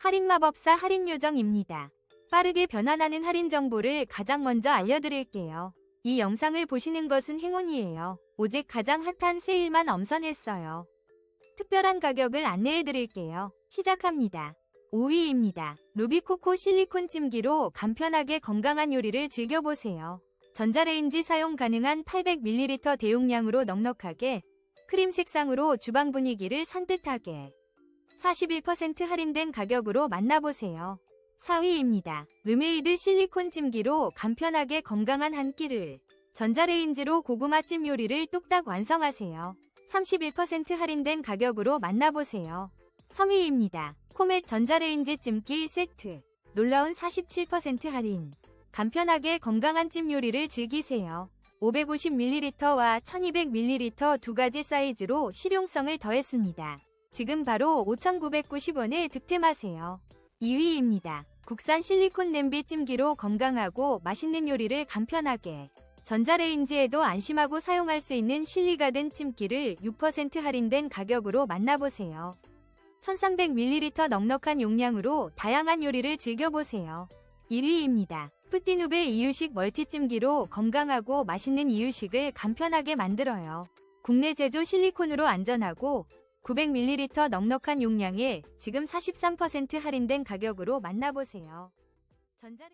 할인마법사 할인요정입니다. 빠르게 변환하는 할인 정보를 가장 먼저 알려드릴게요. 이 영상을 보시는 것은 행운이에요. 오직 가장 핫한 세일만 엄선했어요. 특별한 가격을 안내해드릴게요. 시작합니다. 5위입니다. 루비코코 실리콘 찜기로 간편하게 건강한 요리를 즐겨보세요. 전자레인지 사용 가능한 800ml 대용량으로 넉넉하게 크림 색상으로 주방 분위기를 산뜻하게 41% 할인된 가격으로 만나보세요. 4위입니다. 르메이드 실리콘 찜기로 간편하게 건강한 한 끼를 전자레인지로 고구마 찜 요리를 뚝딱 완성하세요. 31% 할인된 가격으로 만나보세요. 3위입니다. 코멧 전자레인지 찜기 세트. 놀라운 47% 할인. 간편하게 건강한 찜 요리를 즐기세요. 550ml와 1200ml 두 가지 사이즈로 실용성을 더했습니다. 지금 바로 5,990원에 득템하세요. 2위입니다. 국산 실리콘 냄비 찜기로 건강하고 맛있는 요리를 간편하게 전자레인지에도 안심하고 사용할 수 있는 실리가든 찜기를 6% 할인된 가격으로 만나보세요. 1300ml 넉넉한 용량으로 다양한 요리를 즐겨보세요. 1위입니다. 푸티누베 이유식 멀티찜기로 건강하고 맛있는 이유식을 간편하게 만들어요. 국내 제조 실리콘으로 안전하고 900ml 넉넉한 용량에 지금 43% 할인된 가격으로 만나보세요. 전자레...